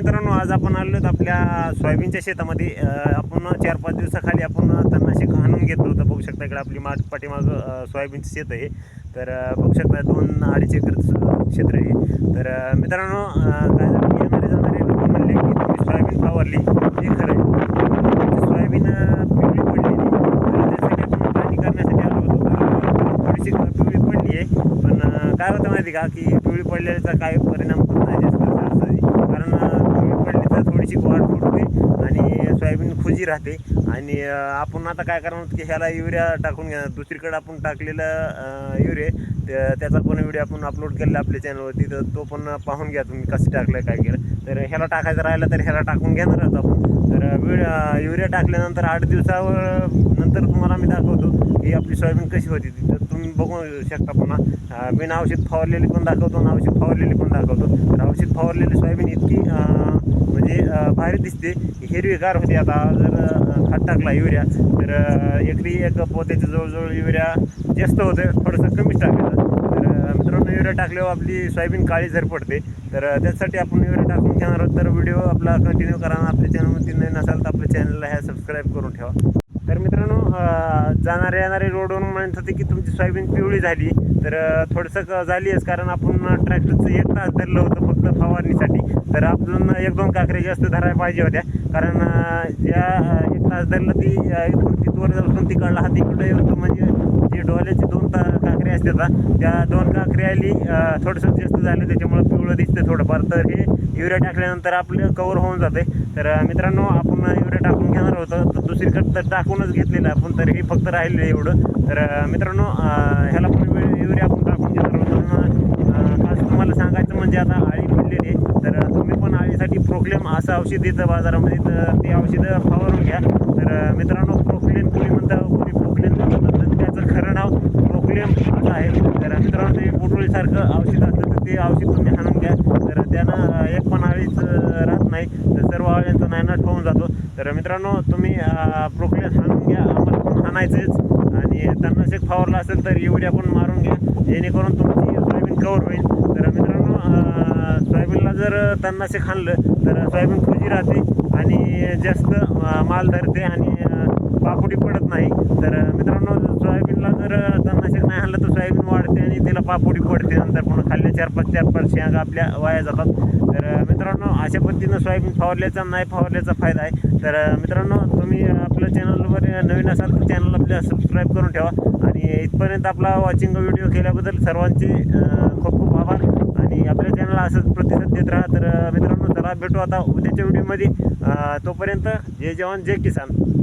मित्रांनो आज आपण आलो आपल्या सोयाबीनच्या शेतामध्ये. आपण चार पाच दिवसाखाली आपण तणनाशक हाणून घेतलं होतं. बघू शकता इकडे आपली माग पाठीमागं सोयाबीनचं शेत आहे. तर बघू शकता दोन अडीच एकरचं क्षेत्र आहे. तर मित्रांनो काय झालं? येणारे जाणारे लोक म्हणले की तुम्ही सोयाबीन फावरली. हे खरं आहे. सोयाबीन पिवळी पडली त्यासाठी आपण पाणी करण्यासाठी आलो होतो. थोडीशी पिवळी पडली आहे. पण काय होतं माहिती का? की पिवळी पडल्याचा काय परिणाम होत नाही जास्त कारण अं, तर थोडीशी वाढ फुटते आणि सोयाबीन खुजी राहते. आणि आपण आता काय करणार की ह्याला युरिया टाकून घ्या. दुसरीकडे आपण टाकलेलं युरिया त्या- त्याचा पण व्हिडिओ आपण अपलोड केलेला आपल्या चॅनलवरती तर तो पण पाहून घ्या तुम्ही कसं टाकलं काय केलं. तर ह्याला टाकायचं राहिलं तर ह्याला टाकून घेणार आहोत आपण. तर वेळ युरिया टाकल्यानंतर आठ दिवसावर नंतर तुम्हाला मी दाखवतो. ही आपली सोयाबीन कशी होती ती? तर तुम्ही बघू शकता पुन्हा. अं, बिन औषध फवारलेली पण दाखवतो आणि औषध फवारलेली पण दाखवतो. तर औषध फवारलेली सोयाबीन इतकी म्हणजे भारी दिसते. हिरवीगार होती आता. जर खत टाकला युरिया तर एकरी एक पोत्याच्या जवळजवळ युरिया जास्त होतं थोडंसं कमीच टाकायचं. तर मित्रांनो युरिया टाकल्यावर आपली सोयाबीन काळी झर पडते तर त्यासाठी आपण युरिया टाकून घेणार आहोत. तर व्हिडिओ आपला कंटिन्यू करा आपल्या चॅनलमध्ये नसाल तर आपल्या चॅनलला ह्या सबस्क्राईब करून ठेवा. तर मित्रांनो जाणारे येणारे रोडवरून म्हणत होते की तुमची सोयाबीन पिवळी झाली तर थोडंसं क- झाली आहेच कारण आपण ट्रॅक्टरचं एक तास धरलं होतं फक्त फवारणीसाठी. तर आपण एक दोन काकरे जास्त धरायला पाहिजे होत्या. कारण ज्या एक तास धरलं ती अं, तिथवर जाऊन तिकडला हा तिकडं येतो म्हणजे जे डोल्याचे दोन ता काकऱ्या त्या दोन काकरी आली थोडंसं जास्त झालं त्याच्यामुळे पिवळं दिसतं थोडंफार. तर हे युरिया टाकल्यानंतर आपलं कवर होऊन जाते तर मित्रांनो आपण युरिया टाकून घेणार होतं. तर दुसरीकडे तर टाकूनच घेतलेलं आपण तर हे फक्त राहिलं एवढं. तर मित्रांनो ह्याला पण वेळ युरिया आपण टाकून घेणार होतो. खास तुम्हाला सांगायचं म्हणजे आता आळी पडलेली आहे. तर तुम्ही पण आळीसाठी प्रोक्लेम असं औषध येतं बाजारामध्ये. तर ते औषधं फवारून घ्या. तर मित्रांनो प्रोक्लेन कोणी म्हणता कोणी प्रोक्लेन म्हणतं तर त्याचं खरं नाव प्रोक्लेम असं आहे तर मित्रांनो ते पोटोळीसारखं औषध असतं तर ते औषध तुम्ही हाणून घ्या. तर त्यानं एक पण आळीच राहत नाही. तर सर्व आळ्यांचा नायनाट होऊन जातो. तर मित्रांनो तुम्ही प्रोक्लेस हाणून घ्या. आम्हाला पण हाणायचंच आणि तणनाशक फावरला असेल तर युरिया पण मारून घ्या. जेणेकरून तुमची सोयाबीन कवर होईल. तर मित्रांनो सोयाबीनला जर तणनाशक हाणलं तर सोयाबीन खुजी राहते. आणि जास्त माल धरते आणि पापुडी पडत नाही. तर मित्रांनो सोयाबीनला जर तणनाशक नाही हाणलं तर सोयाबीन वाढते. आणि तिला पापुडी पडते. नंतर पुन्हा खाल्ल्या चार पाच चार पाच शेंगा आपल्या वाया जातात. तर मित्रांनो अशा पद्धतीनं सोयाबीन फवारल्याचा नाही फवारल्याचा फायदा आहे. तर मित्रांनो तुम्ही आपल्या चॅनलवर नवीन असाल तर चॅनल आपल्या सबस्क्राईब करून ठेवा. आणि इथपर्यंत आपला वॉचिंग व्हिडिओ केल्याबद्दल सर्वांचे खूप खूप आभार. आणि आपल्या चॅनलला असंच प्रतिसाद देत राहा. तर मित्रांनो चला भेटू आता उद्याच्या व्हिडिओमध्ये तोपर्यंत जय जवान जय किसान.